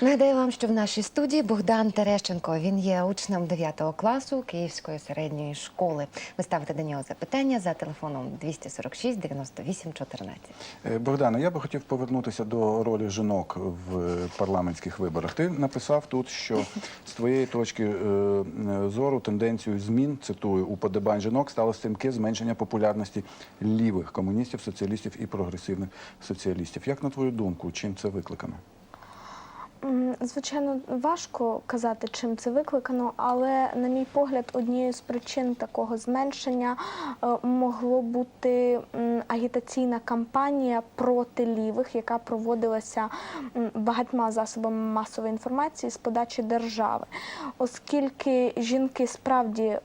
Нагадаю вам, що в нашій студії Богдан Терещенко. Він є учнем 9 класу Київської середньої школи. Ви ставите до нього запитання за телефоном 246 98 14. Е, Богдане, я би хотів повернутися до ролі жінок в парламентських виборах. Ти написав тут, що з твоєї точки е, зору тенденцією змін, цитую, уподобань жінок стало стрімке зменшення популярності лівих комуністів, соціалістів і прогресивних соціалістів. Як на твою думку, чим це викликано? Звичайно, важко казати, чим це викликано, але, на мій погляд, однією з причин такого зменшення е, могло бути агітаційна кампанія проти лівих, яка проводилася багатьма засобами масової інформації з подачі держави. Оскільки жінки справді е,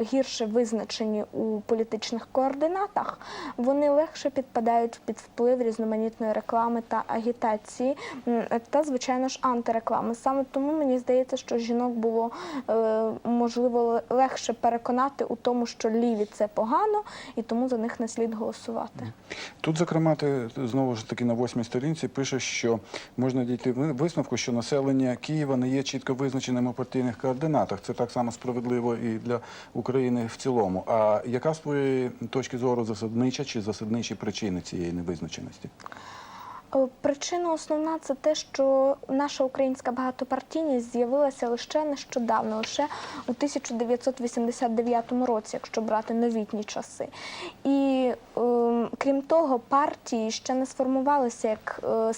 гірше визначені у політичних координатах, вони легше підпадають під вплив різноманітної реклами та агітації, та, звичайно ж, антиреклами. Саме тому мені здається, що жінок було е, можливо легше переконати у тому, що ліві це погано, і тому за них не слід голосувати. Тут, зокрема, ти знову ж таки на восьмій сторінці пишеш, що можна дійти ви- висновку, що населення Києва не є чітко визначеним у партійних координатах. Це так само справедливо і для України в цілому. А яка з твоєї точки зору засаднича чи засадничі причини цієї невизначеності? Е, Причина основна це те, що наша українська багатопартійність з'явилася лише нещодавно, лише у 1989 році, якщо брати новітні часи. І ем, крім того, партії ще не сформувалися як е,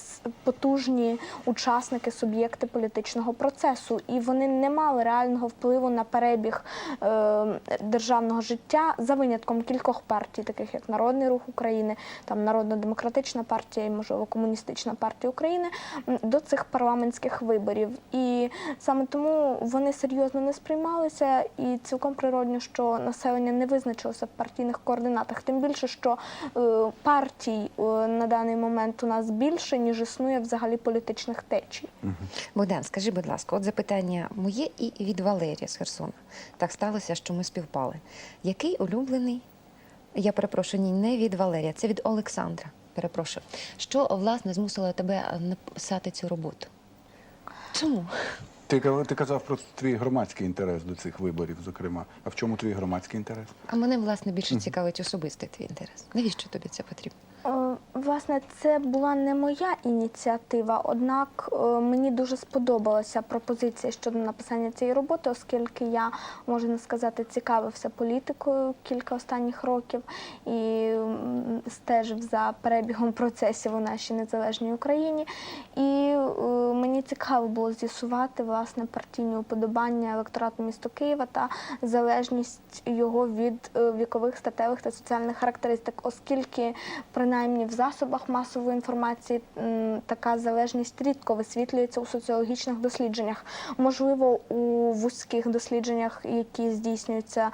потужні учасники, суб'єкти політичного процесу, і вони не мали реального впливу на перебіг е, державного життя за винятком кількох партій, таких як Народний рух України, там Народно-демократична партія і можливо комуністична партія України до цих парламентських виборів. І саме тому вони серйозно не сприймалися, і цілком природньо, що населення не визначилося в партійних координатах. Тим більше, що е, партій е, на даний момент у нас більше, ніж існує взагалі політичних течій. Богдан, скажи, будь ласка, от запитання моє і від Валерія з Херсона. Так сталося, що ми співпали. Який улюблений? Я перепрошую, ні, не від Валерія, це від Олександра. Перепрошую. Що власне змусило тебе написати цю роботу? Чому? Ти, ти казав про твій громадський інтерес до цих виборів, зокрема. А в чому твій громадський інтерес? А мене власне більше цікавить особистий твій інтерес. Навіщо тобі це потрібно? Власне, це була не моя ініціатива, однак е, мені дуже сподобалася пропозиція щодо написання цієї роботи, оскільки я, можна сказати, цікавився політикою кілька останніх років і стежив за перебігом процесів у нашій незалежній Україні. І е, мені цікаво було з'ясувати власне партійні уподобання електорату міста Києва та залежність його від е, вікових, статевих та соціальних характеристик, оскільки принаймні в засобах масової інформації така залежність рідко висвітлюється у соціологічних дослідженнях. Можливо, у вузьких дослідженнях, які здійснюються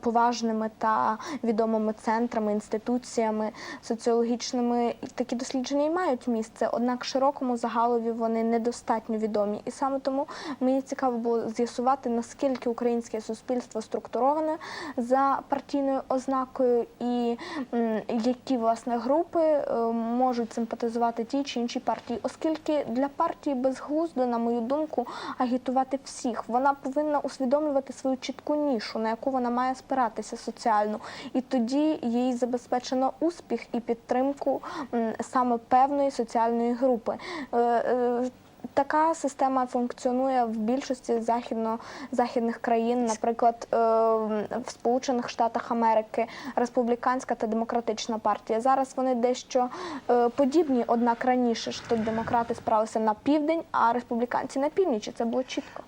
поважними та відомими центрами, інституціями соціологічними, такі дослідження і мають місце, однак широкому загалові вони недостатньо відомі. І саме тому мені цікаво було з'ясувати, наскільки українське суспільство структуроване за партійною ознакою, і які власне групи е, можуть симпатизувати ті чи інші партії, оскільки для партії безглуздо, на мою думку, агітувати всіх. Вона повинна усвідомлювати свою чітку нішу, на яку вона має спиратися соціально, і тоді їй забезпечено успіх і підтримку саме певної соціальної групи. Така система функціонує в більшості західно, західних країн, наприклад, е, в Сполучених Штатах Америки, республіканська та демократична партія. Зараз вони дещо е, подібні, однак раніше тут демократи справилися на південь, а республіканці на північ. Це було чітко.